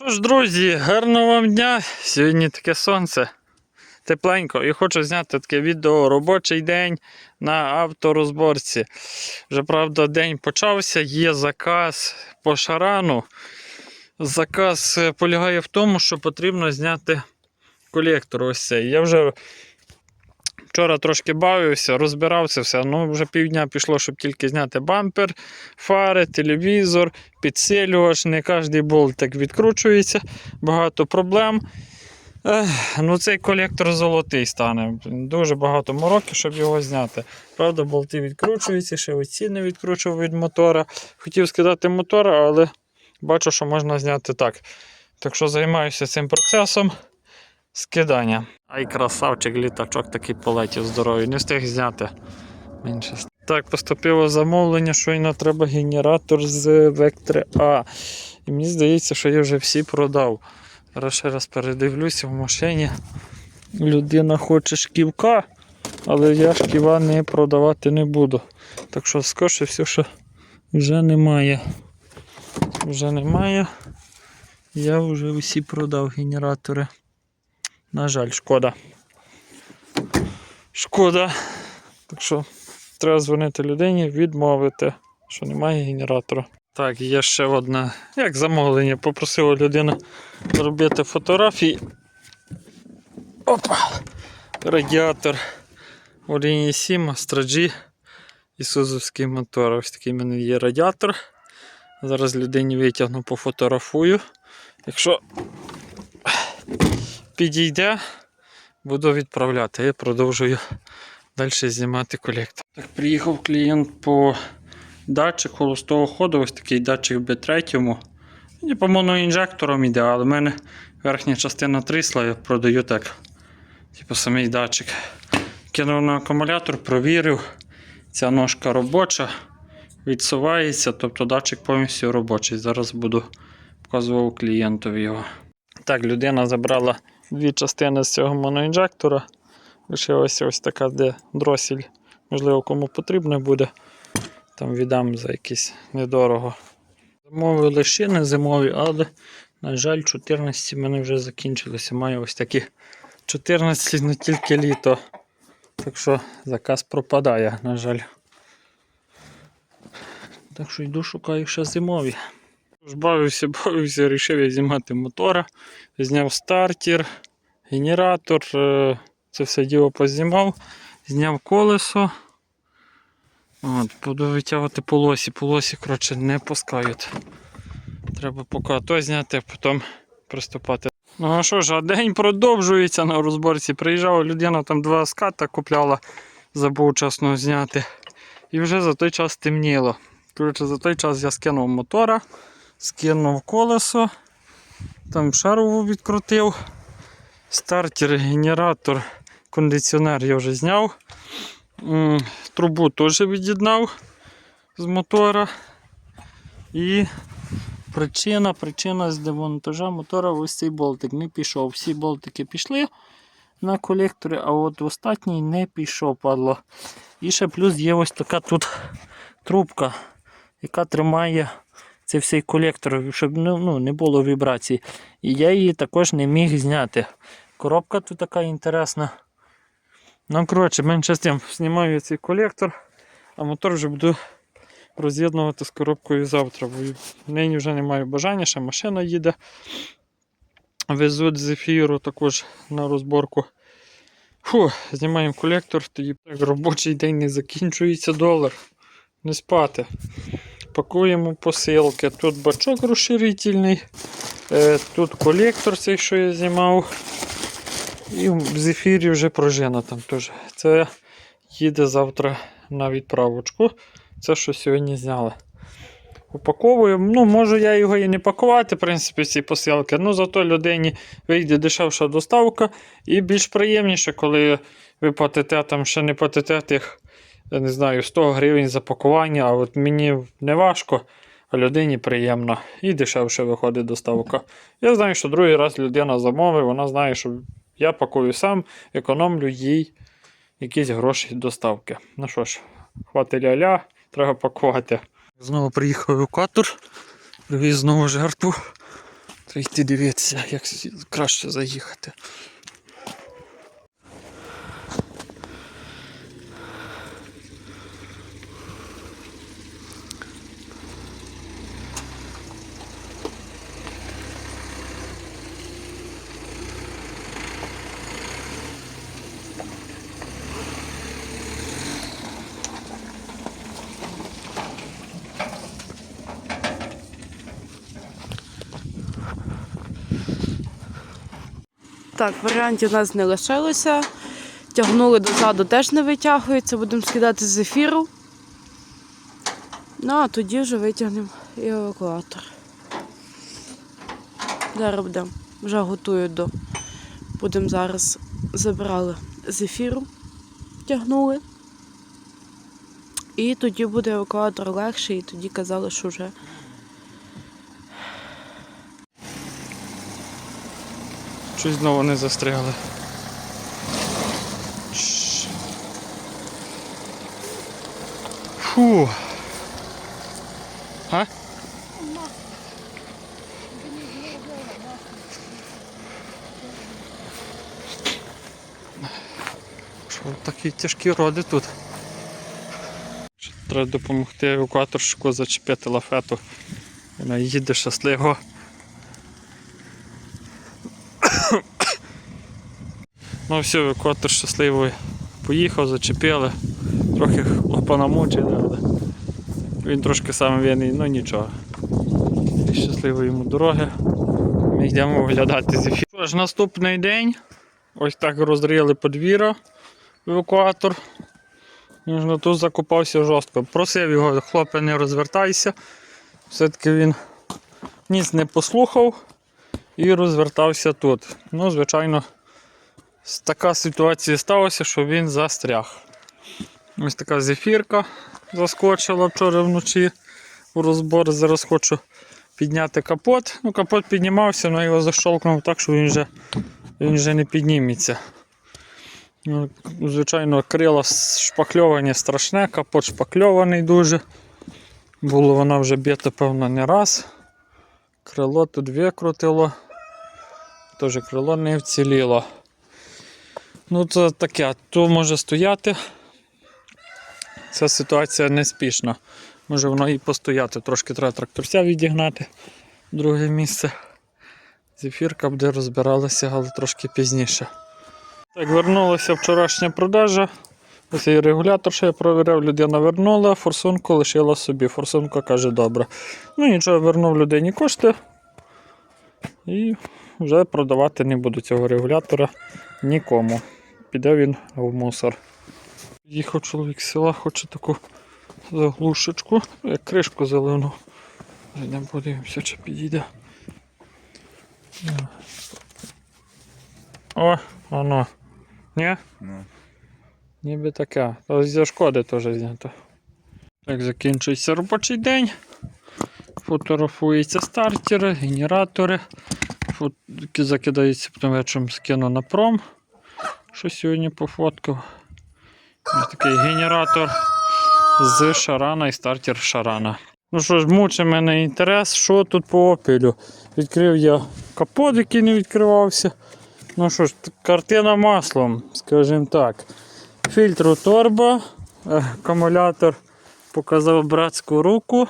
Що ж, друзі, гарного вам дня. Сьогодні таке сонце. Тепленько. І хочу зняти таке відео робочий день на авторозборці. Вже правда, день почався, є заказ по шарану. Заказ е, полягає в тому, що потрібно зняти колектор. Ось цей. Я вже вчора трошки бавився, розбирався все. Ну, вже півдня пішло, щоб тільки зняти бампер, фари, телевізор, підсилювач. Не кожен болтик відкручується, багато проблем. Ех, ну Цей колектор золотий стане. Дуже багато мороки, щоб його зняти. Правда, болти відкручуються, ще оці не відкручував від мотора. Хотів сказати мотора, але бачу, що можна зняти так. Так що займаюся цим процесом скидання. Ай, красавчик, літачок такий полетів здоровий, не встиг зняти. Менше. Так, поступило замовлення, що щойно треба генератор з Вектори А. І мені здається, що я вже всі продав. Зараз ще раз передивлюся в машині. Людина хоче шківка, але я шківа не продавати не буду. Так що скорше все, що вже немає. Вже немає. Я вже усі продав генератори. На жаль, шкода. Шкода. Так що треба дзвонити людині, відмовити, що немає генератора. Так, є ще одне, як замовлення, попросила людина робити фотографії. Опа! Радіатор Оріні 7, Астраджі і Сузовський мотор. Ось такий в мене є радіатор. Зараз людині витягну, пофотографую. Якщо підійде, буду відправляти. Я продовжую далі знімати колектор. Так, приїхав клієнт по датчик холостого ходу, ось такий датчик B3. І по моноінжекторам іде, але в мене верхня частина трісла, я продаю так. Типу самий датчик. Кинув на акумулятор, провірив. Ця ножка робоча, відсувається, тобто датчик повністю робочий. Зараз буду показував клієнтові його. Так, людина забрала дві частини з цього моноінжектора. Лишилася ось така, де дросіль, можливо, кому потрібно буде. Там віддам за якісь недорого. Замовили шини зимові, але, на жаль, 14 в мене вже закінчилися. Маю ось такі 14 не тільки літо. Так що заказ пропадає, на жаль. Так що йду шукаю ще зимові. Бавився, бавився, вирішив я знімати мотора. Зняв стартер, генератор, е, це все діло познімав, зняв колесо. От, буду витягувати полосі. Полосі, коротше, не пускають. Треба поки то зняти, а потім приступати. Ну а що ж, а день продовжується на розборці. Приїжджала людина, там два ската купляла, забув чесно зняти. І вже за той час темніло. Коротше, за той час я скинув мотора, скинув колесо, там шарову відкрутив. Стартер, генератор, кондиціонер я вже зняв. Трубу теж від'єднав з мотора. І причина, причина з демонтажа мотора ось цей болтик не пішов. Всі болтики пішли на колектори, а от останній не пішов, падло. І ще плюс є ось така тут трубка, яка тримає цей всей колектор, щоб ну, ну, не було вібрацій. І я її також не міг зняти. Коробка тут така інтересна. Ну, коротше, менше з тим, знімаю цей колектор, а мотор вже буду роз'єднувати з коробкою завтра. Бо нині вже не маю бажання, ще машина їде. Везуть з ефіру також на розборку. Фу, знімаємо колектор, тоді робочий день не закінчується долар. Не спати. Пакуємо посилки. Тут бачок розширительний, е, тут колектор цей, що я знімав. І в зефірі вже пружина там теж. Це їде завтра на відправочку. Це що сьогодні зняли. Упаковуємо. Ну, можу я його і не пакувати, в принципі, ці посилки. Ну, зато людині вийде дешевша доставка і більш приємніше, коли ви платите там ще не платите тих, я не знаю, 100 гривень за пакування, а от мені не важко, а людині приємно і дешевше виходить доставка. Я знаю, що другий раз людина замовить, вона знає, що я пакую сам, економлю їй якісь гроші доставки. Ну що ж, хватить ля-ля, треба пакувати. Знову приїхав евакуатор, привіз знову жертву. Треба йти дивитися, як краще заїхати. Так, варіантів у нас не лишилося. Тягнули дозаду, теж не витягується, будемо скидати з ефіру. Ну, а тоді вже витягнемо і евакуатор. Зараз будемо. Вже готують до. Будемо зараз забрали з ефіру, тягнули. І тоді буде евакуатор легший, і тоді казали, що вже Щось знову не застрягли. Фу. А? Що такі тяжкі роди тут? Треба допомогти евакуаторщику зачепити лафету. Вона їде щасливо. Ну все, евакуатор щасливий поїхав, зачепили. Трохи хлопа намучили, але він трошки сам винний, ну нічого. І щасливої йому дороги. Ми йдемо оглядати зефір. Що ж, наступний день. Ось так розрили подвір'я евакуатор. Він тут закопався жорстко. Просив його, хлопе, не розвертайся. Все-таки він ніц не послухав і розвертався тут. Ну, звичайно. Така ситуація сталася, що він застряг. Ось така зефірка заскочила вчора вночі у розбор. Зараз хочу підняти капот. Ну, капот піднімався, але його защолкнув так, що він вже, він вже не підніметься. Ну, звичайно, крила шпакльовані страшне, капот шпакльований дуже. Було вона вже біта, певно, не раз. Крило тут викрутило. Теж крило не вціліло. Ну, це таке, то може стояти. Ця ситуація неспішна. Може воно і постояти. Трошки треба тракторця відігнати друге місце. Зефірка буде розбиралася, але трошки пізніше. Так, вернулася вчорашня продажа. Ось і регулятор, що я провіряв, людина вернула, форсунку лишила собі. Форсунка каже, добре. Ну нічого, вернув людині кошти. І вже продавати не буду цього регулятора нікому. Піде він в мусор. Їхав чоловік з села, хоче таку заглушечку, як кришку зелену. Зайдемо подивимося, чи підійде. О, воно. Ні? Ну. Ніби таке. То зі шкоди теж знято. Так, закінчується робочий день. Фотографуються стартери, генератори. Фот... Закидаються потім вечором скину на пром. Що сьогодні пофоткав. Такий генератор з шарана і стартер шарана. Ну що ж, мучить мене інтерес, що тут по опілю. Відкрив я капот, який не відкривався. Ну що ж, картина маслом, скажімо так. Фільтр у торба, е, акумулятор показав братську руку.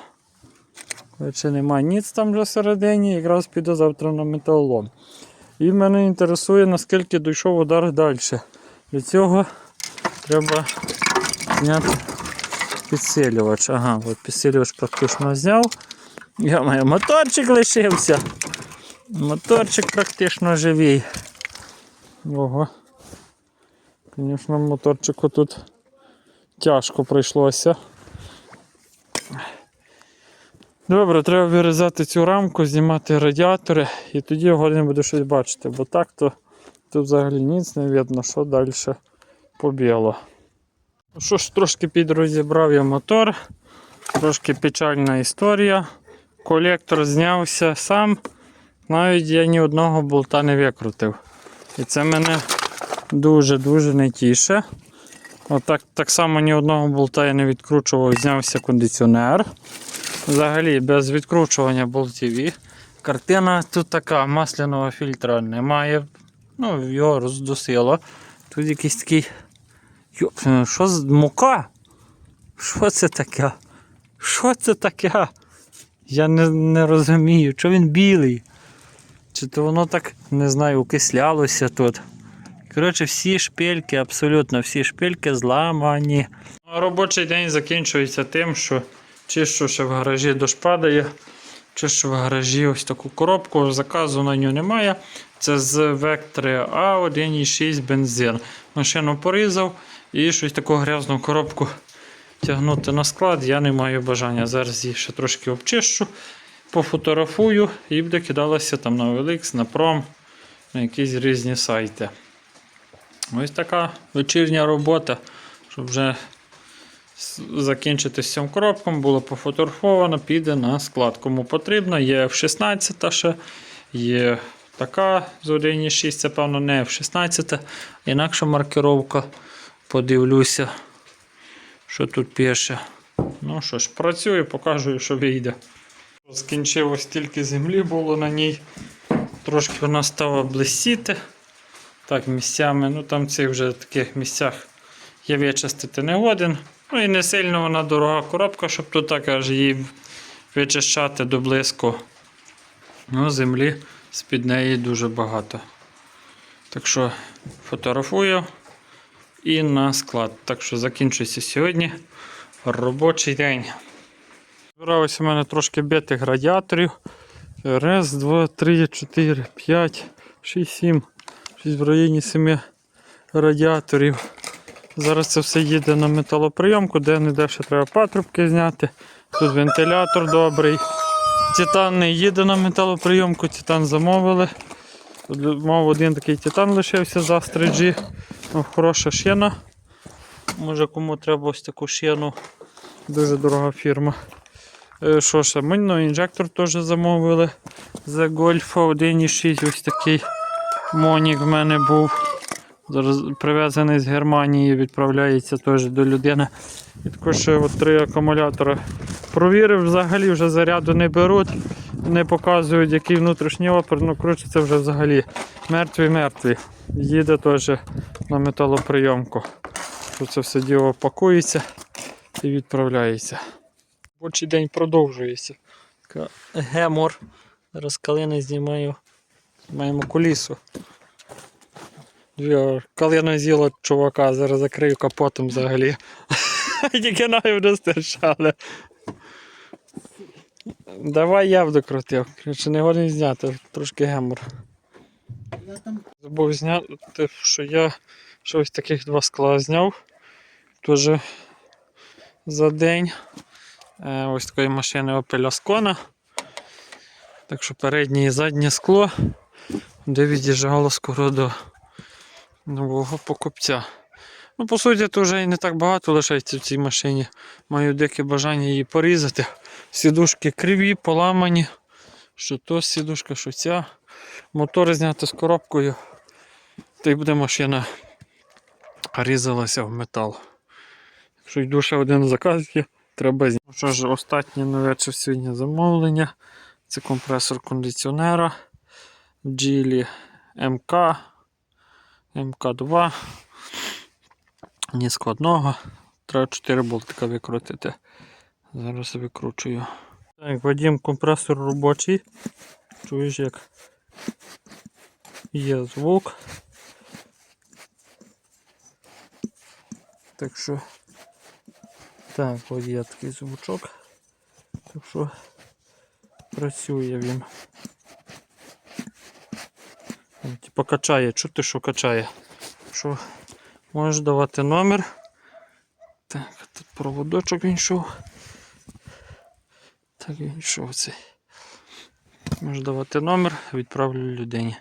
Чи немає ніц там вже всередині, якраз піду завтра на металолом. І мене інтересує, наскільки дійшов удар далі. Для цього треба зняти підсилювач. Ага, от підсилювач практично зняв. Я маю моторчик лишився. Моторчик практично живий. Ого. Звісно, моторчику тут тяжко прийшлося. Добре, треба вирізати цю рамку, знімати радіатори і тоді годин буду щось бачити, бо так то тут взагалі ніц не видно, що далі побіло. Ну Що ж, трошки підрозібрав я мотор, трошки печальна історія. Колектор знявся сам, навіть я ні одного болта не викрутив. І це мене дуже-дуже не тіше. Отак так само ні одного болта я не відкручував, знявся кондиціонер. Взагалі без відкручування болтів і Картина тут така, масляного фільтра немає. Ну, його роздусило. Тут якийсь такий. Йоп, що з мука? Що це таке? Що це таке? Я не, не розумію, що він білий. Чи то воно так, не знаю, окислялося тут. Коротше, всі шпильки, абсолютно всі шпильки зламані. Робочий день закінчується тим, що чищу ще в гаражі дощ падає. Чищу в гаражі ось таку коробку. Заказу на нього немає. Це з Вектори А 1,6 бензин. Машину порізав і щось таку грязну коробку тягнути на склад. Я не маю бажання. Зараз її ще трошки обчищу, пофотографую і буде кидалося там на OLX, на Prom, на якісь різні сайти. Ось така вечірня робота, щоб вже закінчити з цим коробком, було пофотографовано, піде на склад. Кому потрібно, є F16 ще, є така з 1.6, це певно не F16, інакша маркировка. Подивлюся, що тут пише. Ну що ж, працюю, покажу, що вийде. Скінчив ось стільки землі було на ній. Трошки вона стала блистіти. Так, місцями, ну там цих вже таких місцях я вичистити не годен. Ну і не сильно вона дорога коробка, щоб тут так аж її вичищати до близько. Ну, землі з-під неї дуже багато. Так що фотографую і на склад. Так що закінчується сьогодні робочий день. Збиралося у мене трошки битих радіаторів. Раз, два, три, чотири, п'ять, шість, сім. Щось в районі семи радіаторів. Зараз це все їде на металоприйомку, де не де ще треба патрубки зняти. Тут вентилятор добрий. Титан не їде на металоприйомку, титан замовили. Мав один такий титан лишився з Астриджі. Ну, хороша шина. Може кому треба ось таку шину. Дуже дорога фірма. Е, Що ще? Мильно інжектор теж замовили. За Golf 1.6 ось такий монік в мене був. Привезений з Германії, відправляється теж до людини. І також три акумулятори. Провірив, взагалі вже заряду не беруть, не показують, який внутрішній опір. Ну, коротше, це вже взагалі мертві-мертві. Їде теж на металоприйомку. Тут це все діло пакується і відправляється. Робочий день продовжується. Гемор. Зараз калини знімаю. Маємо кулісу. Дві калина з'їла чувака, зараз закрию капотом взагалі. Тільки навіть вже стирчали. Давай я докрутив. Коротше, не годен зняти, трошки гемор. Забув зняти, що я щось таких два скла зняв. Теж за день. Е, Ось такої машини Opel Ascona. Так що переднє і заднє скло, де від'їжджало скоро до нового покупця. Ну, по суті, то вже і не так багато лишається в цій машині. Маю дике бажання її порізати. Сідушки криві, поламані. Що то сідушка, що ця. Мотор зняти з коробкою. Та й буде машина різалася в метал. Якщо йду ще один заказ є, треба зняти. Ну що ж, останнє на вечір сьогодні замовлення. Це компресор кондиціонера Geely MK МК2. Ні складного. Треба 4 болтика викрутити. Зараз викручую. Так, Вадим компресор робочий. Чуєш як є звук. Так що так, от є такий звучок. Так що працює. Він, Типа качає, чути, що качає. Що можеш давати номер. Так, тут проводочок він. Так він йшов цей. Можеш давати номер, відправлю людині.